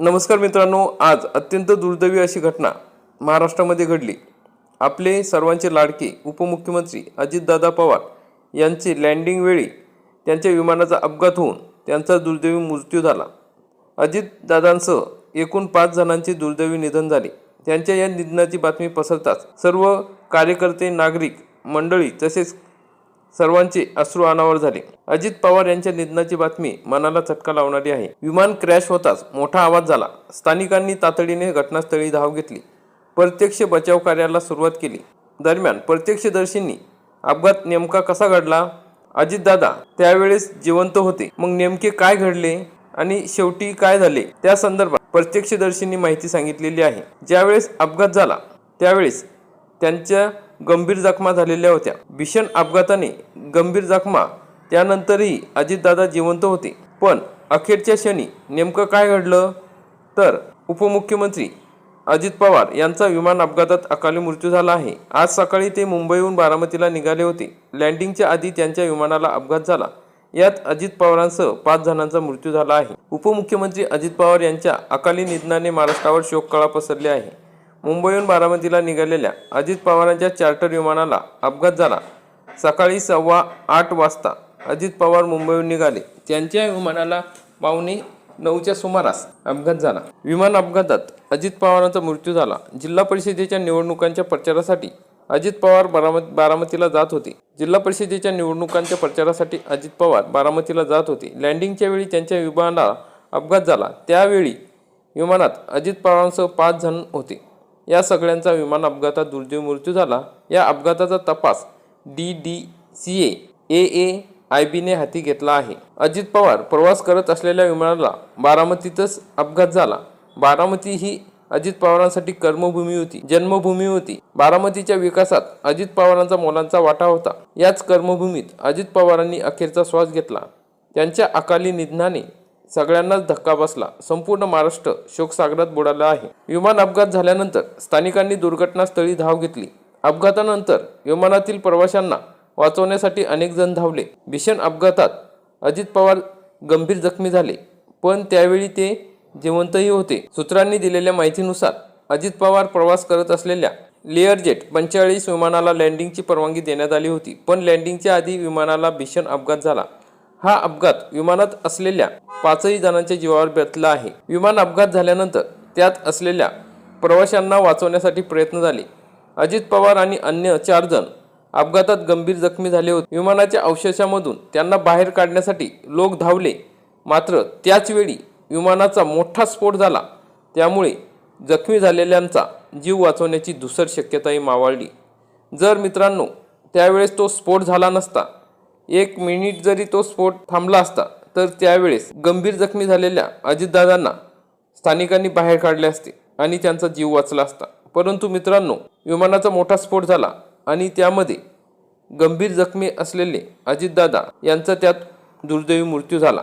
नमस्कार मित्रांनो आज अत्यंत दुर्दैवी अशी घटना महाराष्ट्रामध्ये घडली. आपले सर्वांचे लाडके उपमुख्यमंत्री अजितदादा पवार यांचे लँडिंग वेळी त्यांच्या विमानाचा अपघात होऊन त्यांचा दुर्दैवी मृत्यू झाला. अजितदादांसह एकूण पाच जणांचे दुर्दैवी निधन झाले. त्यांच्या या निधनाची बातमी पसरताच सर्व कार्यकर्ते नागरिक मंडळी तसेच सर्वांचे अश्रू अनावर झाले. अजित पवार यांच्या निधनाची बातमी मनाला चटका लावणारी आहे. विमान क्रॅश होताच मोठा आवाज झाला. स्थानिकांनी तातडीने घटनास्थळी धाव घेतली. प्रत्यक्ष बचाव कार्याला सुरुवात केली. दरम्यान प्रत्यक्षदर्शींनी अपघात नेमका कसा घडला? अजितदादा त्यावेळेस जिवंत होते. मग नेमके काय घडले आणि शेवटी काय झाले? त्या संदर्भात प्रत्यक्षदर्शींनी माहिती सांगितलेली आहे. ज्यावेळेस अपघात झाला त्यावेळेस त्यांच्या गंभीर जखमा झालेल्या होत्या. भीषण अपघाताने गंभीर जखमा. त्यानंतरही अजितदादा जिवंत होते. पण अखेरच्या क्षणी नेमकं काय घडलं? तर उपमुख्यमंत्री अजित पवार यांचा विमान अपघातात अकाली मृत्यू झाला आहे. आज सकाळी ते मुंबईहून बारामतीला निघाले होते. लँडिंगच्या आधी त्यांच्या विमानाला अपघात झाला. यात अजित पवारांसह पाच जणांचा मृत्यू झाला आहे. उपमुख्यमंत्री अजित पवार यांच्या अकाली निधनाने महाराष्ट्रावर शोककळा पसरली आहे. मुंबईहून बारामतीला निघालेल्या अजित पवारांच्या चार्टर विमानाला अपघात झाला. सकाळी सव्वा आठ वाजता अजित पवार मुंबईहून निघाले. त्यांच्या विमानाला पावणे नऊच्या सुमारास अपघात झाला. विमान अपघातात अजित पवारांचा मृत्यू झाला. जिल्हा परिषदेच्या निवडणुकांच्या प्रचारासाठी अजित पवार बारामती बारामतीला जात होते. जिल्हा परिषदेच्या निवडणुकांच्या प्रचारासाठी अजित पवार बारामतीला जात होते. लँडिंगच्या वेळी त्यांच्या विमानाला अपघात झाला. त्यावेळी विमानात अजित पवारांसह पाच जण होते. या सगळ्यांचा विमान अपघातात दुर्दैव मृत्यू झाला. या अपघाताचा तपास D D C A A I बीने हाती घेतला आहे. अजित पवार प्रवास करत असलेल्या विमानाला बारामतीतच अपघात झाला. बारामती ही अजित पवारांसाठी कर्मभूमी होती जन्मभूमी होती. बारामतीच्या विकासात अजित पवारांचा मोलांचा वाटा होता. याच कर्मभूमीत अजित पवारांनी अखेरचा श्वास घेतला. त्यांच्या अकाली निधनाने सगळ्यांनाच धक्का बसला. संपूर्ण महाराष्ट्र शोकसागरात बुडाला आहे. विमान अपघात झाल्यानंतर स्थानिकांनी दुर्घटनास्थळी धाव घेतली. अपघातानंतर विमानातील प्रवाशांना वाचवण्यासाठी अनेक जण धावले. भीषण अपघातात अजित पवार गंभीर जखमी झाले पण त्यावेळी ते जिवंतही होते. सूत्रांनी दिलेल्या माहितीनुसार अजित पवार प्रवास करत असलेल्या लेअर जेट पंचेचाळीस विमानाला लँडिंगची परवानगी देण्यात आली होती पण लँडिंगच्या आधी विमानाला भीषण अपघात झाला. हा अपघात विमानात असलेल्या पाचही जणांच्या जीवावर बेतला आहे. विमान अपघात झाल्यानंतर त्यात असलेल्या प्रवाशांना वाचवण्यासाठी प्रयत्न झाले. अजित पवार आणि अन्य चार जण अपघातात गंभीर जखमी झाले होते. विमानाच्या अवशेषामधून त्यांना बाहेर काढण्यासाठी लोक धावले. मात्र त्याचवेळी विमानाचा मोठा स्फोट झाला. त्यामुळे जखमी झालेल्यांचा जीव वाचवण्याची धुसर शक्यताही मावळली. जर मित्रांनो त्यावेळेस तो स्फोट झाला नसता एक मिनिट जरी तो स्फोट थांबला असता तर त्यावेळेस गंभीर जखमी झालेल्या अजितदादांना स्थानिकांनी बाहेर काढले असते आणि त्यांचा जीव वाचला असता. परंतु मित्रांनो विमानाचा मोठा स्फोट झाला आणि त्यामध्ये गंभीर जखमी असलेले अजितदादा यांचा त्यात दुर्दैवी मृत्यू झाला.